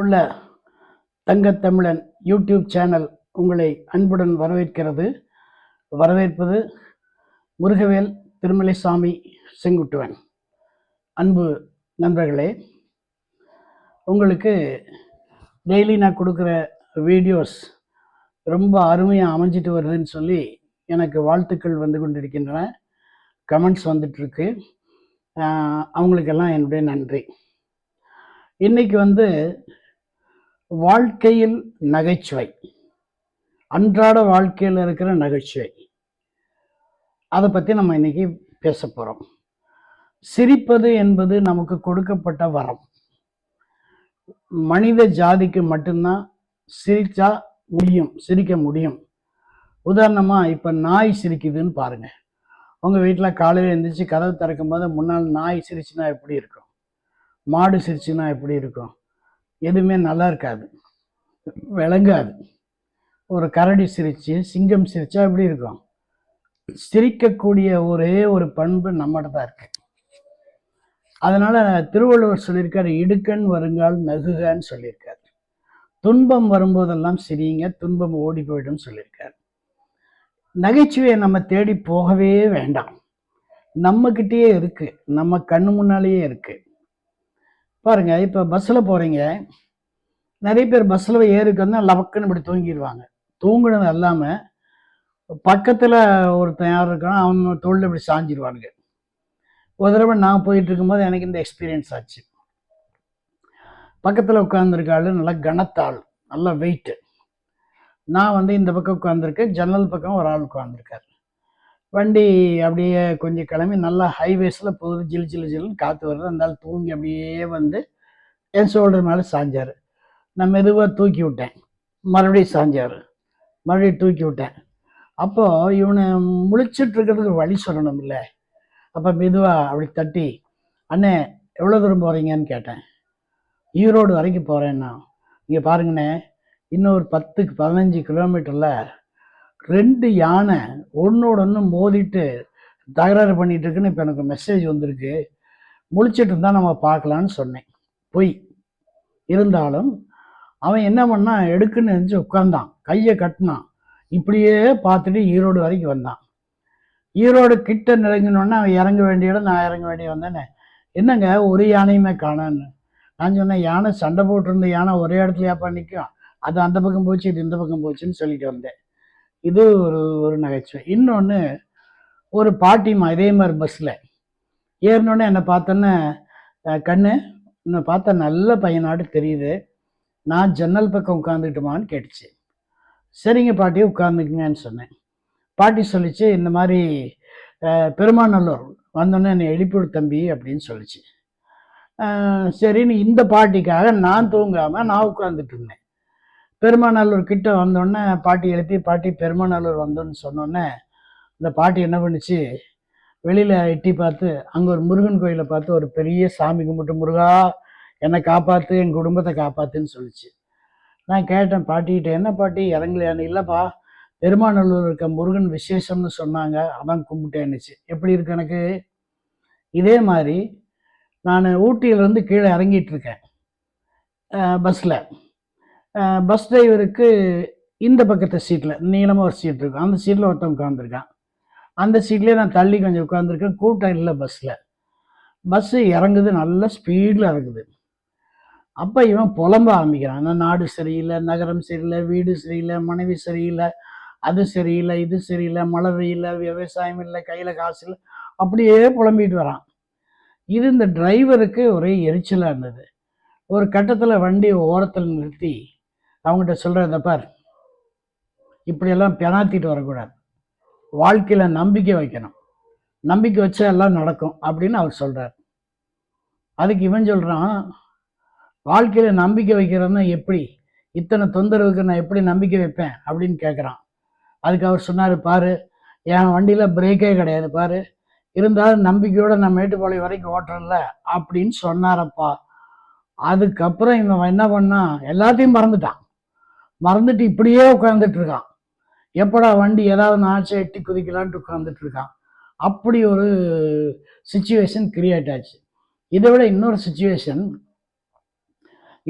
உள்ள Thangathamizhan YouTube channel உங்களை அன்புடன் வரவேற்கிறது. வரவேற்பது முருகவேல் திருமலைசாமி செங்குட்டுவன். அன்பு நண்பர்களே உங்களுக்கு டெய்லி நான் கொடுக்குற வீடியோஸ் ரொம்ப அருமையாக அமைஞ்சிட்டு வருதுன்னு சொல்லி எனக்கு வாழ்த்துக்கள் வந்து கொண்டிருக்கின்றன. கமெண்ட்ஸ் வந்துட்டுருக்கு. அவங்களுக்கெல்லாம் என்னுடைய நன்றி. இன்னைக்கு வந்து வாழ்க்கையில் நகைச்சுவை. அன்றாட வாழ்க்கையில் இருக்கிற நகைச்சுவை. அதை பற்றி நம்ம இன்னைக்கு பேச போகிறோம் சிரிப்பது என்பது நமக்கு கொடுக்கப்பட்ட வரம். மனித ஜாதிக்கு மட்டும்தான் சிரித்தா முடியும் சிரிக்க முடியும். உதாரணமாக இப்போ நாய் சிரிக்குதுன்னு பாருங்க. உங்கள் வீட்டில் காலையில் எழுந்திரிச்சு கதவு திறக்கும் போது முன்னால் நாய் சிரிச்சுனா எப்படி இருக்கும்? மாடு சிரிச்சுனா எப்படி இருக்கும்? எதுவுமே நல்லா இருக்காது விளங்காது. ஒரு கரடி சிரிச்சு சிங்கம் சிரிச்சா எப்படி இருக்கும்? சிரிக்கக்கூடிய ஒரே ஒரு பண்பு நம்மகிட்ட தான் இருக்கு. அதனால திருவள்ளுவர் சொல்லியிருக்காரு இடுக்கண் வருங்கால் நகுகன்னு சொல்லியிருக்காரு. துன்பம் வரும்போதெல்லாம் சிரிங்க துன்பம் ஓடி போயிடும் சொல்லியிருக்காரு. நகைச்சுவையை நம்ம தேடி போகவே வேண்டாம். நம்மக்கிட்டேயே இருக்குது நம்ம கண்ணு முன்னாலேயே இருக்குது பாருங்கள் இப்போ பஸ்ஸில் போகிறீங்க நிறைய பேர் பஸ்ஸில் ஏறிக்கு லவக்குன்னு இப்படி தூங்கிடுவாங்க தூங்குனது இல்லாமல் பக்கத்தில் ஒருத்தன் யார் இருக்கானோ அவன் தொழில் இப்படி சாஞ்சிடுவானுங்க ஒரு தடவை நான் போயிட்டு இருக்கும்போது எனக்கு இந்த எக்ஸ்பீரியன்ஸ் ஆச்சு. பக்கத்தில் உட்காந்துருக்காள் நல்லா கனத்தாள் நல்லா வெயிட்டு நான் வந்து இந்த பக்கம் உட்காந்துருக்கேன் ஜன்னல் பக்கம் ஒரு ஆள் உட்காந்துருக்கார் வண்டி அப்படியே கொஞ்சம் கிளம்பி நல்லா ஹைவேஸில் போகுது. ஜில் ஜில் ஜில்னு காற்று வருது. அந்த ஆள் தூங்கி அப்படியே வந்து என் ஷோல்டர் மேலே சாஞ்சார். நான் மெதுவாக தூக்கி விட்டேன். மறுபடியும் சாஞ்சார். மறுபடியும் தூக்கி விட்டேன். அப்போது இவனை முழிச்சிட்டு இருக்கிறதுக்கு வழி சொல்லணும் இல்லை அப்போ மெதுவாக அப்படி தட்டி அண்ணே எவ்வளோ தூரம் போகிறீங்கன்னு கேட்டேன். ஈரோடு வரைக்கும் போகிறேன்னா இங்கே பாருங்கண்ணே. இன்னொரு பத்துக்கு பதினஞ்சு கிலோமீட்டரில் ரெண்டு யானை ஒன்னோட ஒன்று மோதிட்டு தகராறு பண்ணிட்டு இருக்குன்னு இப்போ எனக்கு மெசேஜ் வந்திருக்கு. முழிச்சிட்டு இருந்தால் நம்ம பார்க்கலான்னு சொன்னேன். பொய். இருந்தாலும் அவன் என்ன பண்ணான் எடுக்குன்னு நினச்சி உட்காந்தான் கையை கட்டினான். இப்படியே பார்த்துட்டு ஈரோடு வரைக்கும் வந்தான். ஈரோடு கிட்ட நெருங்கினோடனே அவன் இறங்க வேண்டிய இடம் நான் இறங்க வேண்டிய வந்தேனே என்னங்க ஒரு யானையுமே காணான்னு. நான் சொன்னேன் யானை சண்டை போட்டிருந்த யானை ஒரே இடத்துலயாப்பா நிற்கும் அது அந்த பக்கம் போச்சு இது இந்த பக்கம் போச்சுன்னு சொல்லிட்டு வந்தேன். இது ஒரு ஒரு நகைச்சுவை. இன்னொன்று ஒரு பாட்டிமா இதே மாதிரி பஸ்ஸில் ஏறினோடனே என்னை பார்த்தோன்னே கண்ணு என்னை பார்த்தா நல்ல பையனாட்டு தெரியுது. நான் ஜன்னல் பக்கம் உட்காந்துக்கிட்டுமான்னு கேட்டுச்சு. சரிங்க பாட்டி உட்காந்துக்குங்கன்னு சொன்னேன். பாட்டி சொல்லிச்சு இந்த மாதிரி பெருமாநல்லூர் வந்தோடனே என்னை எழுப்பிவிடு தம்பி அப்படின்னு சொல்லிச்சு. சரின்னு இந்த பாட்டிக்காக நான் தூங்காமல் நான் உட்காந்துட்டு இருந்தேன். பெருமாநல்லூர் கிட்ட வந்தோடனே பாட்டி எழுப்பி பாட்டி பெருமாநல்லூர் வந்தோன்னு சொன்னோடனே இந்த பாட்டி என்ன பண்ணுச்சு? வெளியில் எட்டி பார்த்து அங்கே ஒரு முருகன் கோயிலை பார்த்து ஒரு பெரிய சாமி கும்பிட்டு முருகா என்னை காப்பாற்று என் குடும்பத்தை காப்பாற்றுன்னு சொல்லிச்சு. நான் கேட்டேன் பாட்டிக்கிட்ட என்ன பாட்டி இறங்கலையான்னு இல்லைப்பா. பெருமாநல்லூர் இருக்க முருகன் விசேஷம்னு சொன்னாங்க. அதான் கும்பிட்டேன்னுச்சு. எப்படி இருக்கு எனக்கு? இதே மாதிரி நான் ஊட்டியிலேருந்து கீழே இறங்கிட்டு இருக்கேன். பஸ்ஸில் பஸ் டிரைவருக்கு இந்த பக்கத்து சீட்டில் நீளமாக ஒரு சீட் இருக்கும். அந்த சீட்டில் ஒருத்தன் உட்காந்துருக்கான் அந்த சீட்லேயே நான் தள்ளி கொஞ்சம் உட்காந்துருக்கேன் கூட்டம் இல்லை பஸ்ஸில் பஸ்ஸு இறங்குது நல்ல ஸ்பீடில் இறங்குது. அப்போ இவன் புலம்ப ஆரம்பிக்கிறான். ஆனால் நாடு சரியில்லை நகரம் சரியில்லை வீடு சரியில்லை மனைவி சரியில்லை அது சரியில்லை இது சரியில்லை மழை வெயில் விவசாயம் இல்லை கையில் காசு இல்லை. அப்படியே புலம்பிட்டு வரான். இது இந்த டிரைவருக்கு ஒரே எரிச்சலாக இருந்தது. ஒரு கட்டத்தில் வண்டி ஓரத்தில் நிறுத்தி அவங்ககிட்ட சொல்கிறத பார். இப்படியெல்லாம் பெனாத்திட்டு வரக்கூடாது. வாழ்க்கையில் நம்பிக்கை வைக்கணும். நம்பிக்கை வச்சா எல்லாம் நடக்கும் அப்படின்னு அவர் சொல்கிறார் அதுக்கு இவன் சொல்கிறான் வாழ்க்கையில் நம்பிக்கை வைக்கிறன்னா எப்படி இத்தனை தொந்தரவுக்கு நான் எப்படி நம்பிக்கை வைப்பேன்? அப்படின்னு கேட்குறான் அதுக்கு அவர் சொன்னார் பாரு என் வண்டியில் பிரேக்கே கிடையாது பாரு. இருந்தாலும் நம்பிக்கையோடு நான் மேட்டுப்பாளையம் வரைக்கும் ஓட்டுறேன்ல அப்படின்னு சொன்னாரப்பா. அதுக்கப்புறம் இவன் என்ன பண்ணான் எல்லாத்தையும் மறந்துட்டான். மறந்துட்டு இப்படியே உட்காந்துட்டு இருக்கான். எப்படா வண்டி ஏதாவது நாச்சு எட்டி குதிக்கலான்ட்டு உட்காந்துட்டு இருக்கான். அப்படி ஒரு சுச்சுவேஷன் கிரியேட் ஆச்சு. இதை விட இன்னொரு சுச்சுவேஷன்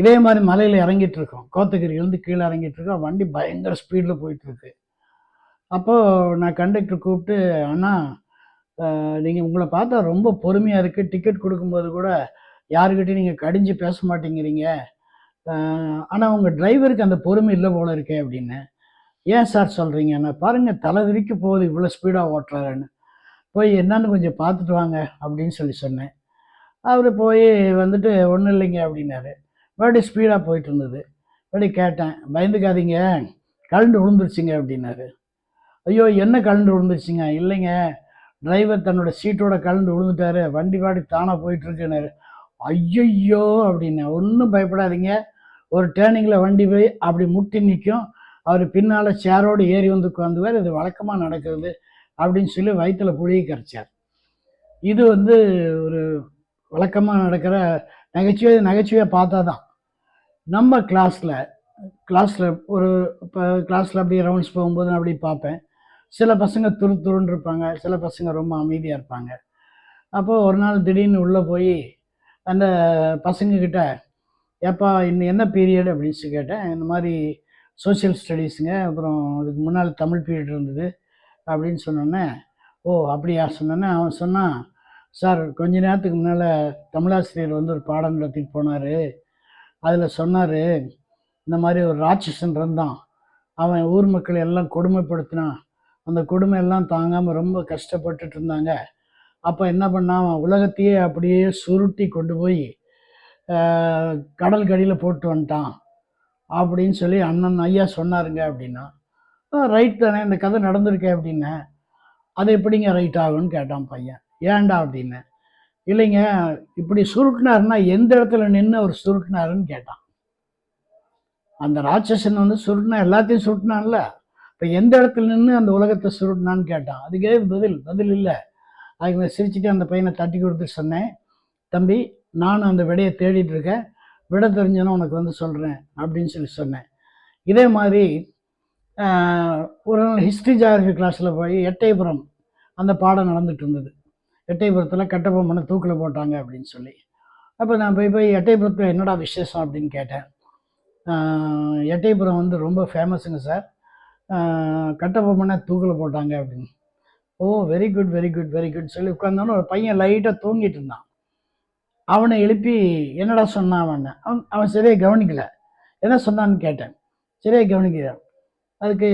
இதே மாதிரி மலையில் இறங்கிட்டு இருக்கோம். கோத்தகிரியிலேருந்து கீழே இறங்கிட்டு இருக்கோம். வண்டி பயங்கர ஸ்பீடில் போயிட்டுருக்கு அப்போது நான் கண்டக்டர் கூப்பிட்டு அண்ணா நீங்கள் உங்களை பார்த்தா ரொம்ப பொறுமையாக இருக்குது டிக்கெட் கொடுக்கும்போது கூட யாருக்கிட்டையும் நீங்கள் கடிஞ்சு பேச மாட்டேங்கிறீங்க. ஆனால் உங்கள் டிரைவருக்கு அந்த பொறுமை இல்லை போல இருக்கே அப்படின்னு ஏன் சார் சொல்கிறீங்க நான் பாருங்கள் தலை விரிக்க போகுது இவ்வளோ ஸ்பீடாக ஓட்டுறாருன்னு. போய் என்னன்னு கொஞ்சம் பார்த்துட்டு வாங்க அப்படின்னு சொல்லி சொன்னேன். அவர் போய் வந்துட்டு ஒன்றும் இல்லைங்க அப்படின்னாரு. மறுபடியும் ஸ்பீடாக போயிட்டு இருந்தது. மறுபடி கேட்டேன் பயந்துக்காதீங்க கலண்டு விழுந்துருச்சுங்க அப்படின்னாரு. ஐயோ என்ன கலண்டு விழுந்துருச்சுங்க? இல்லைங்க டிரைவர் தன்னோட சீட்டோட கலண்டு விழுந்துட்டாரு வண்டி பாடி தானாக போயிட்டுருக்குனாரு ஐயையோ அப்படின்னு ஒன்றும் பயப்படாதீங்க ஒரு டேர்னிங்கில் வண்டி போய் அப்படி முட்டி நிற்கும் அவர் பின்னால் சேரோடு ஏறி வந்து உட்காந்துவார் இது வழக்கமாக நடக்கிறது அப்படின்னு சொல்லி வயிற்றுல புளியை கரைச்சார். இது வந்து ஒரு வழக்கமாக நடக்கிற நகைச்சுவை நகைச்சுவையை பார்த்தா தான் நம்ம கிளாஸில் கிளாஸில் ஒரு இப்போ கிளாஸில் அப்படி ரவுண்ட்ஸ் போகும்போது நான் அப்படி பார்ப்பேன். சில பசங்க துரு துருன்னு இருப்பாங்க. சில பசங்க ரொம்ப அமைதியாக இருப்பாங்க. அப்போது ஒரு நாள் திடீர்னு உள்ளே போய் அந்த பசங்கக்கிட்ட ஏப்பா இன்னும் என்ன பீரியட் அப்படின்னு கேட்டேன். இந்த மாதிரி சோஷியல் ஸ்டடீஸுங்க அப்புறம் அதுக்கு முன்னால் தமிழ் பீரியட் இருந்தது அப்படின்னு சொன்னோன்னே ஓ அப்படியா? சொன்னோன்னே அவன் சொன்னான் சார் கொஞ்ச நேரத்துக்கு முன்னால் தமிழாசிரியர் வந்து ஒரு பாடம் நடத்திட்டு போனார். அதில் சொன்னார் இந்த மாதிரி ஒரு ராட்சசன் இருந்தான். அவன் ஊர் மக்கள் எல்லாம் கொடுமைப்படுத்தினான். அந்த கொடுமை எல்லாம் தாங்காமல் ரொம்ப கஷ்டப்பட்டுட்டு இருந்தாங்க. அப்போ என்ன பண்ணான்? அவன் உலகத்தையே அப்படியே சுருட்டி கொண்டு போய் கடல் கடியில் போட்டு வந்துட்டான் அப்படின்னு சொல்லி அண்ணன் ஐயா சொன்னாருங்க அப்படின்னா ரைட் தானே இந்த கதை நடந்திருக்கே அப்படின்னேன் அது எப்படிங்க ரைட் ஆகும்னு கேட்டான் பையன். ஏன்டா அப்படின்னு. இல்லைங்க இப்படி சுருட்டினாருன்னா எந்த இடத்துல நின்று அவர் சுருட்டினாருன்னு கேட்டான். அந்த ராட்சசன் வந்து சுருட்டினா எல்லாத்தையும் சுருட்டினான்ல. இப்போ எந்த இடத்துல நின்று அந்த உலகத்தை சுருட்டினான்னு கேட்டான். அதுக்கே பதில் பதில் இல்லை. அதுக்கு நான் சிரிச்சுட்டு அந்த பையனை தட்டி கொடுத்து சொன்னேன். தம்பி நான் அந்த விடையை தேடிட்டு இருக்கேன் விட தெரிஞ்சனா உனக்கு வந்து சொல்கிறேன் அப்படின்னு சொல்லி சொன்னேன். இதே மாதிரி ஒரு நாள் ஹிஸ்ட்ரி ஜாகிரபி கிளாஸில் போய் எட்டயபுரம் அந்த பாடம் நடந்துட்டு இருந்தது. எட்டயபுரத்தில் கட்டபொம்மனை தூக்கில் போட்டாங்க அப்படின்னு சொல்லி. அப்போ நான் போய் போய் எட்டயபுரத்தில் என்னடா விசேஷம் அப்படின்னு கேட்டேன். எட்டயபுரம் வந்து ரொம்ப ஃபேமஸுங்க சார் கட்டபொம்மனை தூக்கில் போட்டாங்க அப்படின்னு. ஓ very good very good very good சொல்லி உட்காந்தோன்னு ஒரு பையன் லைட்டாக தூங்கிட்டு இருந்தான். அவனை எழுப்பி என்னடா சொன்னான் அவன்? அவன் அவன் சரியாக கவனிக்கல. என்ன சொன்னான்னு கேட்டேன். சரியாக கவனிக்கிறான் அதுக்கு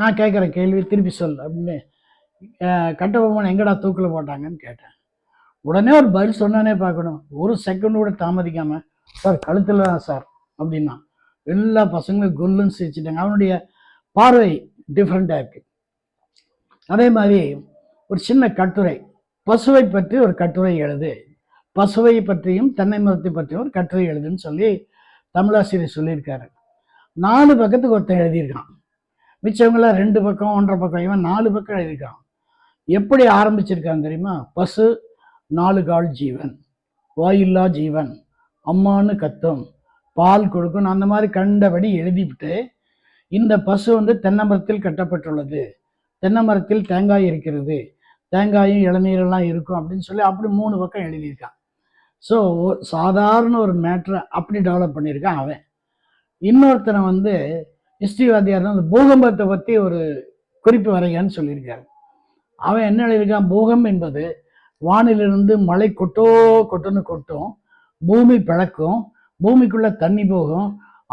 நான் கேட்குற கேள்வி திருப்பி சொல் அப்படின்னு கட்டபொம்மன் எங்கடா தூக்கில் போட்டாங்கன்னு கேட்டேன். உடனே ஒரு பதில் சொன்னானே பார்க்கணும். ஒரு செகண்ட் கூட தாமதிக்காமல் சார் கழுத்தில் தான் சார் அப்படின்னா. எல்லா பசங்களும் கொல்லுன்னு சிரிச்சிட்டாங்க. அவனுடைய பார்வை டிஃப்ரெண்ட்டாக இருக்குது அதே மாதிரி ஒரு சின்ன கட்டுரை. பசுவை பற்றி ஒரு கட்டுரை எழுது. பசுவை பற்றியும் தென்னை மரத்தை பற்றியும் ஒரு கட்டுரை எழுதுன்னு சொல்லி தமிழாசிரியர் சொல்லியிருக்காரு. நாலு பக்கத்துக்கு ஒருத்தன் எழுதியிருக்கான். மிச்சவங்களாம் ரெண்டு பக்கம் ஒன்றரை பக்கம் இவன் நாலு பக்கம் எழுதியிருக்கான். எப்படி ஆரம்பிச்சிருக்கான் தெரியுமா? பசு நாலு கால் ஜீவன். வாயில்லா ஜீவன். அம்மானு கத்தும். பால் கொடுக்கும் அந்த மாதிரி கண்டபடி எழுதிவிட்டு இந்த பசு வந்து தென்னை மரத்தில் கட்டப்பட்டுள்ளது. தென்னை மரத்தில் தேங்காய் இருக்கிறது. தேங்காயும் இளநீரெல்லாம் இருக்கும் அப்படின்னு சொல்லி அப்படி மூணு பக்கம் எழுதியிருக்கான். ஸோ சாதாரண ஒரு மேட்ரை அப்படி டெவலப் பண்ணியிருக்கான் அவன். இன்னொருத்தனை வந்து ஹிஸ்ட்ரிவாதியார் அந்த பூகம்பத்தை பற்றி ஒரு குறிப்பு வரையான்னு சொல்லியிருக்காரு. அவன் என்ன எழுதியிருக்கான்? பூகம் என்பது வானிலிருந்து மழை கொட்டோ கொட்டுன்னு கொட்டும். பூமி பிளக்கும். பூமிக்குள்ளே தண்ணி போகும்.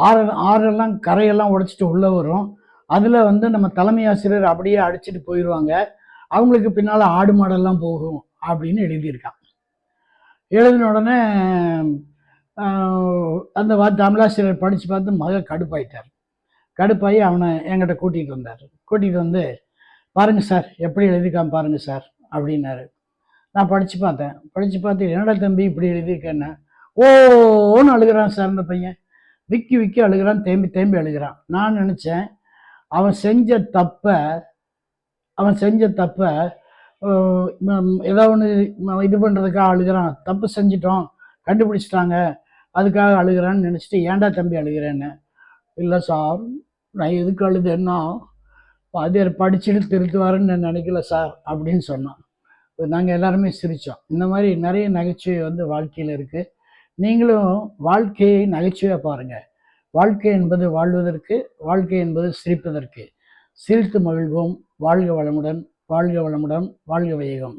ஆறு ஆறெல்லாம் கரையெல்லாம் உடைச்சிட்டு உள்ளே வரும். அதில் வந்து நம்ம தலைமை ஆசிரியர் அப்படியே அடிச்சுட்டு போயிடுவாங்க அவங்களுக்கு பின்னால் ஆடு மாடெல்லாம் போகும் அப்படின்னு எழுதியிருக்கான். எழுதின உடனே அந்த வா தமிழாசிரியர் படித்து பார்த்து மக கடுப்பாயிட்டார். கடுப்பாகி அவனை என்கிட்ட கூட்டிகிட்டு வந்தார். கூட்டிகிட்டு வந்து பாருங்கள் சார் எப்படி எழுதியிருக்கான் பாருங்கள் சார் அப்படின்னாரு. நான் படித்து பார்த்தேன். படித்து பார்த்து என்னடா தம்பி இப்படி எழுதியிருக்கேன்னு? ஓன்னு அழுகிறான் சார் அந்த பையன். விக்கி விக்கி அழுகிறான் தேம்பி தேம்பி அழுகிறான். நான் நினச்சேன் அவன் செஞ்ச தப்பை அவன் செஞ்ச தப்பை ஏதோ ஒன்று இது பண்ணுறதுக்காக அழுகிறான். தப்பு செஞ்சிட்டோம் கண்டுபிடிச்சிட்டாங்க அதுக்காக அழுகிறான்னு நினச்சிட்டு ஏன்டா தம்பி அழுகிறேன்னு? இல்லை சார் நான் எதுக்கு அழுதுன்னா வாத்தியார் படிச்சுட்டு திருத்துவாருன்னு நான் நினைக்கல சார் அப்படின்னு சொன்னான். நாங்கள் எல்லாருமே சிரித்தோம் இந்த மாதிரி நிறைய நகைச்சுவை வந்து வாழ்க்கையில் இருக்குது நீங்களும் வாழ்க்கையை நகைச்சுவையாக பாருங்கள் வாழ்க்கை என்பது வாழ்வதற்கு வாழ்க்கை என்பது சிரிப்பதற்கு. சிரித்து மகிழ்வோம். வாழ்க வளமுடன் வாழ்க வளமுடன் வாழ்க வையகம்.